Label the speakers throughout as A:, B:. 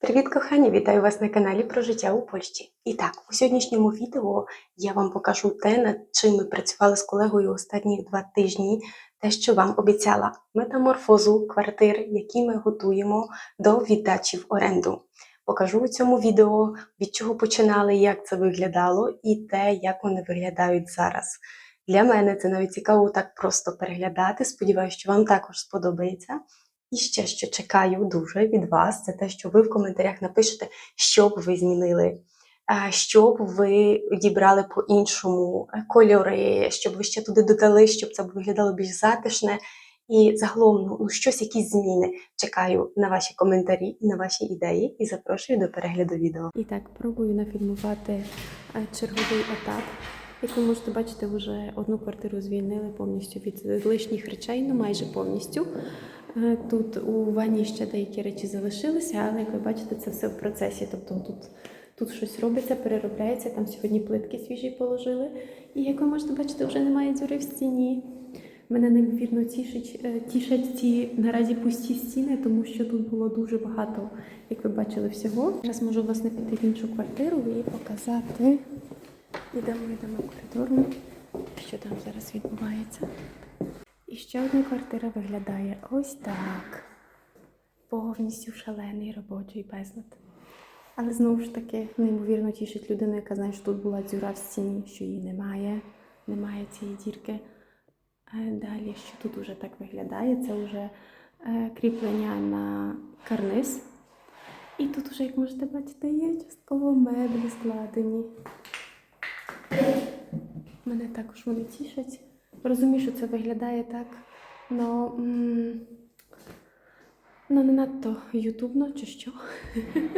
A: Привіт, кохані! Вітаю вас на каналі про життя у Польщі. І так, у сьогоднішньому відео я вам покажу те, над чим ми працювали з колегою останні два тижні, те, що вам обіцяла метаморфозу квартир, які ми готуємо до віддачі в оренду. Покажу у цьому відео, від чого починали, як це виглядало, і те, як вони виглядають зараз. Для мене це навіть цікаво так просто переглядати. Сподіваюся, що вам також сподобається. І ще що чекаю дуже від вас, це те, що ви в коментарях напишете, що б ви змінили, а, що б ви дібрали по-іншому е, кольори, щоб ви ще туди додали, щоб це виглядало більш затишне. І загалом ну, ну, щось, якісь зміни. Чекаю на ваші коментарі на ваші ідеї і запрошую до перегляду відео.
B: І так, пробую нафільмувати е, черговий етап. Як ви можете бачити, вже одну квартиру звільнили повністю від лишніх речей, ну майже повністю. Е, Тут у ванні ще деякі речі залишилися, але як ви бачите, це все в процесі. Тобто тут, тут щось робиться, переробляється. Там сьогодні плитки свіжі положили. І як ви можете бачити, вже немає дзюри в стіні. Мене неймовірно тішить, е, тішать ці наразі пусті стіни, тому що тут було дуже багато, як ви бачили, всього. Зараз можу власне піти в іншу квартиру і показати. Ідемо, йдемо коридором, що там зараз відбувається. І ще одна квартира виглядає ось так. Повністю шалений робочий безлад. Але знову ж таки, неймовірно тішить людину, яка знає, що тут була дзюра в стіні, що її немає, немає цієї дірки. Е, Далі, що тут уже так виглядає, це вже е, кріплення на карниз. І тут вже, як можете бачити, є частково меблі складені. Мене також вони тішать. Розумію, що це виглядає так, но, м, ну не надто ютубно чи що.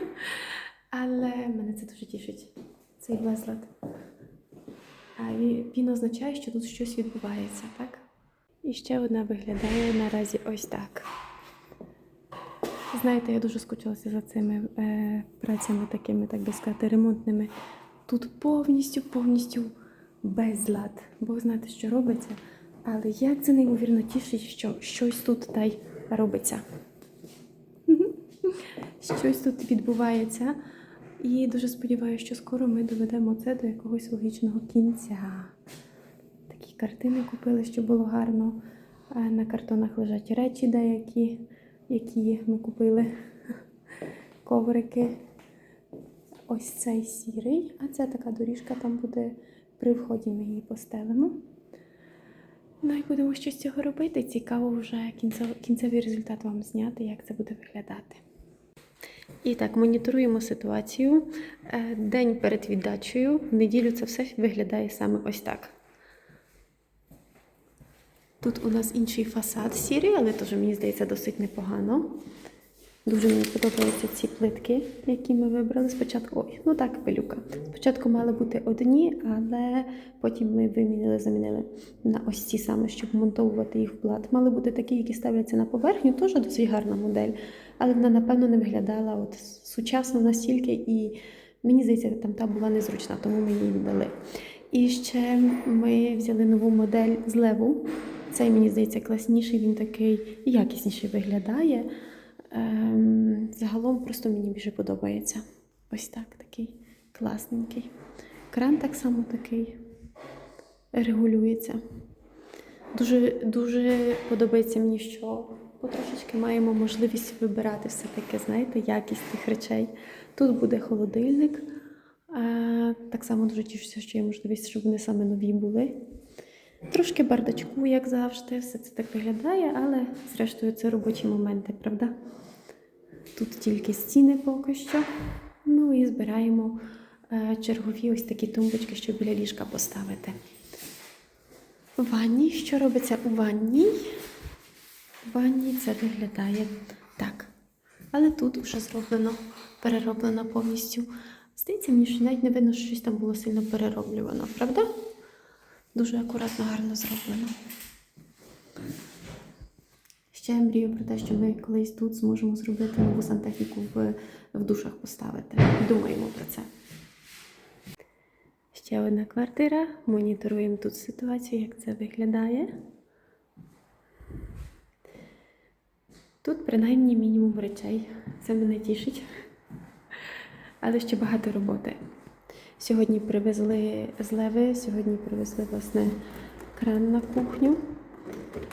B: Але мене це дуже тішить, цей безлад. А він означає, що тут щось відбувається, так? І ще одна виглядає наразі ось так. Знаєте, я дуже скучилася за цими е, працями такими, так би сказати, ремонтними. Тут повністю, повністю безлад. Бог знає, що робиться. Але як це неймовірно тішить, що щось тут та й робиться. Щось тут відбувається. І дуже сподіваюся, що скоро ми доведемо це до якогось логічного кінця. Такі картини купили, щоб було гарно. На картонах лежать речі деякі, які ми купили. Коврики. Ось цей сірий, а це така доріжка там буде при вході. Ми її постелимо. Ну і будемо щось цього робити. Цікаво вже кінцевий результат вам зняти, як це буде виглядати. І так, моніторуємо ситуацію. Е, День перед віддачею. В неділю це все виглядає саме ось так. Тут у нас інший фасад сірий, але теж, мені здається, досить непогано. Дуже мені подобаються ці плитки, які ми вибрали спочатку. Ой, ну так, пилюка. Спочатку мали бути одні, але потім ми вимінили, замінили на ось ці саме, щоб монтовувати їх в плат. Мали бути такі, які ставляться на поверхню, теж досить гарна модель, але вона, напевно, не виглядала от сучасно настільки, і мені здається, там та була незручна, тому ми її віддали. І ще ми взяли нову модель з леву. Цей, мені здається, класніший, він такий якісніший виглядає. Ем, загалом просто мені більше подобається. Ось так, такий класненький. Кран так само такий регулюється. Дуже, дуже подобається мені, що потрошечки маємо можливість вибирати все-таки, знаєте, якість тих речей. Тут буде холодильник. Е, так само дуже тішуся, що є можливість, щоб вони саме нові були. Трошки бардачку, як завжди, все це так виглядає, але зрештою це робочі моменти, правда? Тут тільки стіни поки що. Ну і збираємо е, чергові ось такі тумбочки, щоб біля ліжка поставити. В ванні, що робиться у ванні? В ванні це виглядає так. Але тут вже зроблено, перероблено повністю. Здається, мені що навіть не видно, що щось там було сильно перероблювано, правда? Дуже акуратно, гарно зроблено. Ще я мрію про те, що ми колись тут зможемо зробити нову сантехніку в, в душах поставити. Думаємо про це. Ще одна квартира. Моніторуємо тут ситуацію, як це виглядає. Тут принаймні мінімум речей. Це мене тішить. але ще багато роботи. Сьогодні привезли злеви, сьогодні привезли власне кран на кухню,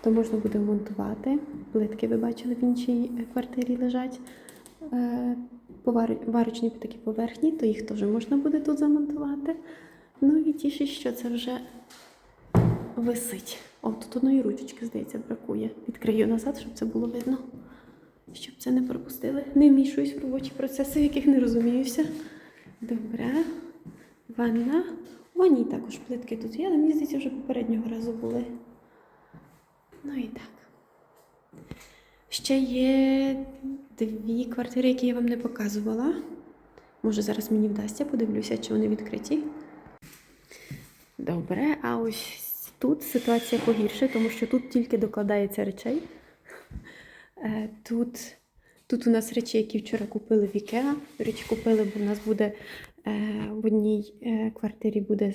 B: то можна буде монтувати. Плитки ви бачили в іншій е, квартирі лежать. Е, Варочні такі поверхні, то їх теж можна буде тут замонтувати. Ну і тішить, що це вже висить. О, тут одної ручечки, здається, бракує. Відкрию назад, щоб це було видно. Щоб це не пропустили. Не вмішуюсь в робочі процеси, в яких не розуміюся. Добре. Ванна. У ванні також плитки тут є, але мені здається, вже попереднього разу були. Ну і так. Ще є дві квартири, які я вам не показувала. Може, зараз мені вдасться, подивлюся, чи вони відкриті. Добре, а ось тут ситуація погірше, тому що тут тільки докладається речей. Е, Тут, тут у нас речі, які вчора купили в Ікеа. Речі, купили, бо в нас буде в одній е, квартирі буде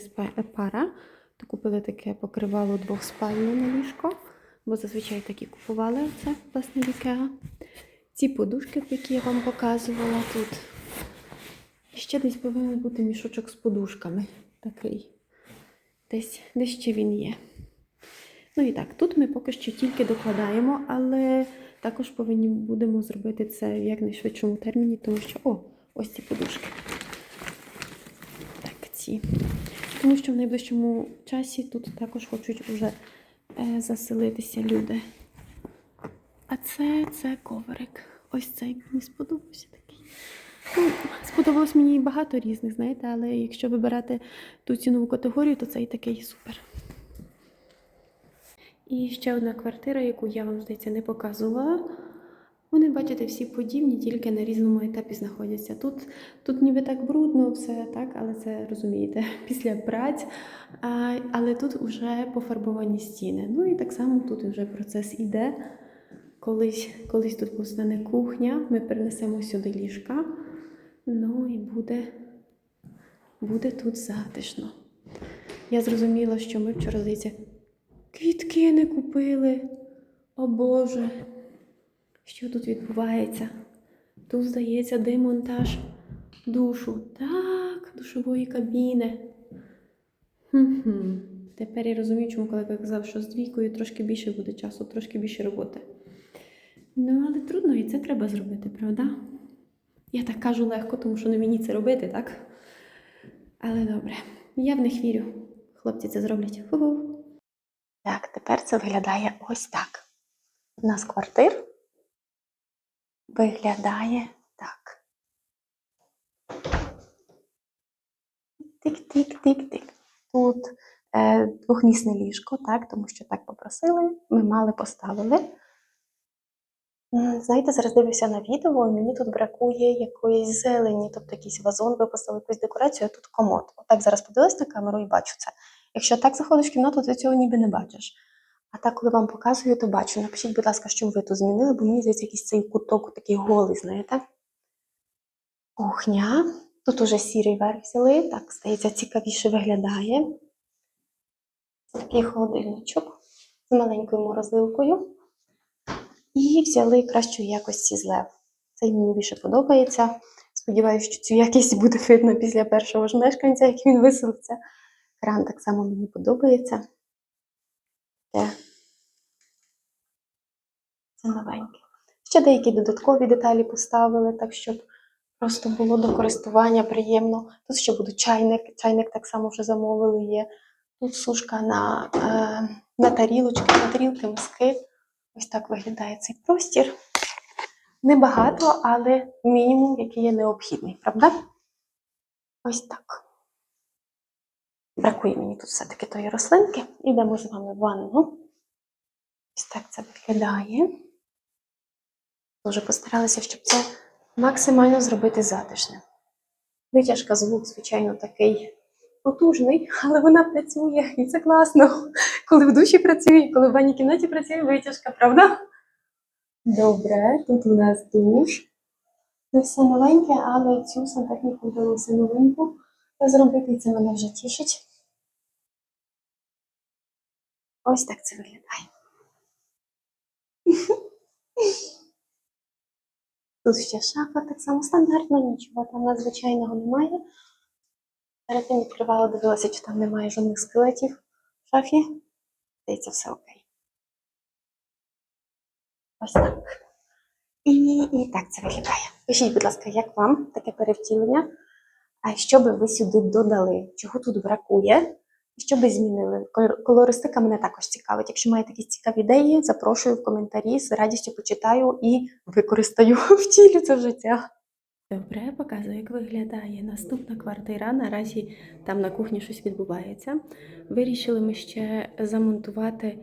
B: пара. То купили таке покривало двохспальне на ліжко, бо зазвичай такі купували це власне в Ікеа. Ці подушки, які я вам показувала тут. І ще десь повинен бути мішочок з подушками. Такий. Десь, десь ще він є. Ну і так, тут ми поки що тільки докладаємо, але також повинні будемо зробити це в якнайшвидшому терміні, тому що о, ось ці подушки. Ці. Тому що в найближчому часі тут також хочуть вже е, заселитися люди. А це, це коврик. Ось цей мені сподобався такий. Ну, сподобалось мені багато різних, знаєте, але якщо вибирати ту цінову категорію, то цей такий супер. І ще одна квартира, яку я вам, здається, не показувала. Вони, бачите, всі подібні, тільки на різному етапі знаходяться. Тут, тут ніби так брудно все, так, але це розумієте, після праць. А, але тут вже пофарбовані стіни. Ну і так само тут вже процес іде. Колись, колись тут постане кухня, ми перенесемо сюди ліжка. Ну і буде, буде тут затишно. Я зрозуміла, що ми вчора, здається, квітки не купили. О Боже, що тут відбувається? Тут, здається, демонтаж душу. Так, душової кабіни. Хм-хм. Тепер я розумію, чому колега казав, що з двійкою трошки більше буде часу, трошки більше роботи. Ну, але трудно і це треба зробити, правда? Я так кажу легко, тому що не мені це робити, так? Але добре, я в них вірю. Хлопці це зроблять. Ху-ху.
A: Так, тепер це виглядає ось так. У нас квартир виглядає так. Тик-тик-тик-тик. Тут е, двохмісне ліжко, так, тому що так попросили, ми мали поставили. Знаєте, зараз дивлюся на відео, мені тут бракує якоїсь зелені, тобто якийсь вазон випустили, якусь декорацію, а тут комод. Отак зараз подивилась на камеру і бачу це. Якщо так заходиш в кімнату, ти цього ніби не бачиш. А так, коли вам показую, то бачу. Напишіть, будь ласка, що ви тут змінили, бо мені здається, якийсь цей куток такий голий, знаєте. Кухня. Тут уже сірий верх взяли. Так, здається, цікавіше виглядає. Такий холодильничок з маленькою морозилкою. І взяли кращої якості злев. Цей мені більше подобається. Сподіваюся, що цю якість буде видно після першого ж мешканця, як він виселиться. Кран так само мені подобається. Це, це новеньке. Ще деякі додаткові деталі поставили, так щоб просто було до користування приємно. Тут ще буде чайник. Чайник так само вже замовили є. Тут сушка на, е, на тарілочки, на тарілки, миски. Ось так виглядає цей простір. Небагато, але мінімум, який є необхідний, правда? Ось так. Бракує мені тут все-таки тої рослинки. Ідемо з вами в ванну. Ось так це виглядає. Дуже постаралися, щоб це максимально зробити затишним. Витяжка звук, звичайно, такий потужний, але вона працює, і це класно. Коли в душі працює, коли в ванній кімнаті працює витяжка, правда? Добре, тут у нас душ. Це все новеньке, але цю сантехніку вдалося новинку зробити, і це мене вже тішить. Ось так це виглядає. Тут ще шафа, так само стандартно, нічого там надзвичайного немає. Перед тим відкривала, дивилася, чи там немає жодних скелетів в шафі. Здається, все окей. Ось так. І, і так це виглядає. Пишіть, будь ласка, як вам таке перевтілення? А що би ви сюди додали? Чого тут бракує? Що би змінили? Колористика мене також цікавить. Якщо маєте якісь цікаві ідеї, запрошую в коментарі, з радістю почитаю і використаю втілю це в життя.
B: Добре, показую, як виглядає наступна квартира. Наразі там на кухні щось відбувається. Вирішили ми ще замонтувати е,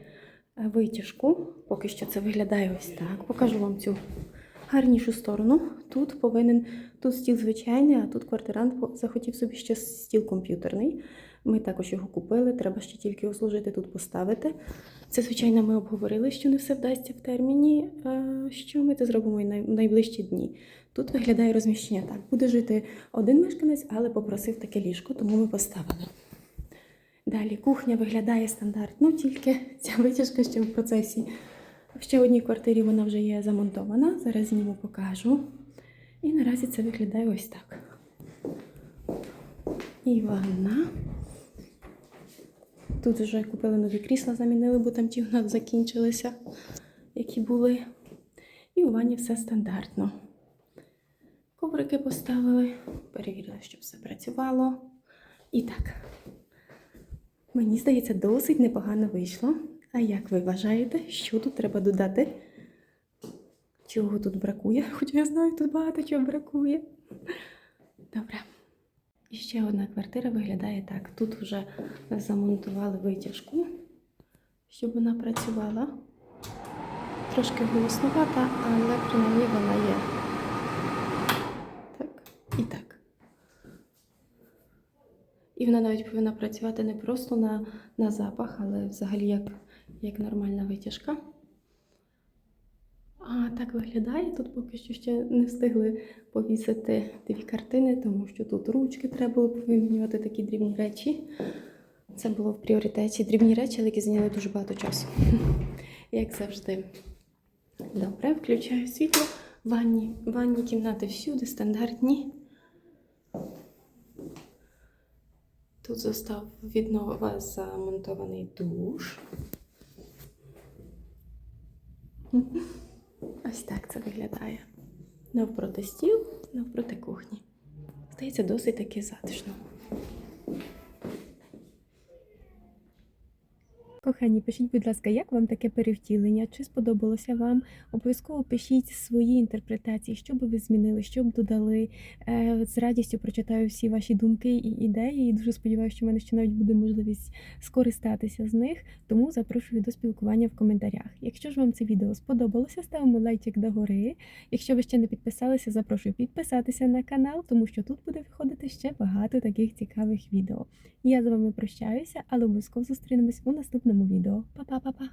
B: витяжку. Поки що це виглядає ось так. Покажу вам цю гарнішу сторону. Тут повинен тут стіл звичайний, а тут квартирант захотів собі ще стіл комп'ютерний. Ми також його купили, треба ще тільки його служити тут поставити. Це, звичайно, ми обговорили, що не все вдасться в терміні, е, що ми це зробимо в найближчі дні. Тут виглядає розміщення так. Буде жити один мешканець, але попросив таке ліжко, тому ми поставили. Далі кухня виглядає стандартно, тільки ця витяжка ще в процесі. В ще одній квартирі вона вже є замонтована. Зараз зніму покажу. І наразі це виглядає ось так. І ванна. Тут вже купили нові крісла, замінили, бо там ті в нас закінчилися, які були. І у ванні все стандартно. Коврики поставили, перевірили, щоб все працювало. І так, мені здається, досить непогано вийшло. А як ви вважаєте, що тут треба додати? Чого тут бракує? Хоча я знаю, тут багато чого бракує. Добре. І ще одна квартира виглядає так. Тут вже замонтували витяжку, щоб вона працювала. Трошки голоснувата, але принаймні вона є. Так, і так. І вона навіть повинна працювати не просто на, на запах, але взагалі як, як нормальна витяжка. А так виглядає. Тут поки що ще не встигли повісити дві картини, тому що тут ручки треба було повимінювати такі дрібні речі. Це було в пріоритеті. Дрібні речі, але які зайняли дуже багато часу. Як завжди. Добре, включаю світло. Ванні, ванні кімнати всюди стандартні. Тут зостав віднова замонтований душ. Ось так це виглядає. Навпроти стіл, навпроти кухні. Здається, досить таки затишно. Кохані, пишіть, будь ласка, як вам таке перевтілення? Чи сподобалося вам? Обов'язково пишіть свої інтерпретації, що би ви змінили, що б додали. Е, З радістю прочитаю всі ваші думки і ідеї. І дуже сподіваюся, що в мене ще навіть буде можливість скористатися з них. Тому запрошую до спілкування в коментарях. Якщо ж вам це відео сподобалося, ставимо лайчик догори. Якщо ви ще не підписалися, запрошую підписатися на канал, тому що тут буде виходити ще багато таких цікавих відео. Я з вами прощаюся, але обов'язково зустрінемось у наступному відео. Па-па-па-па!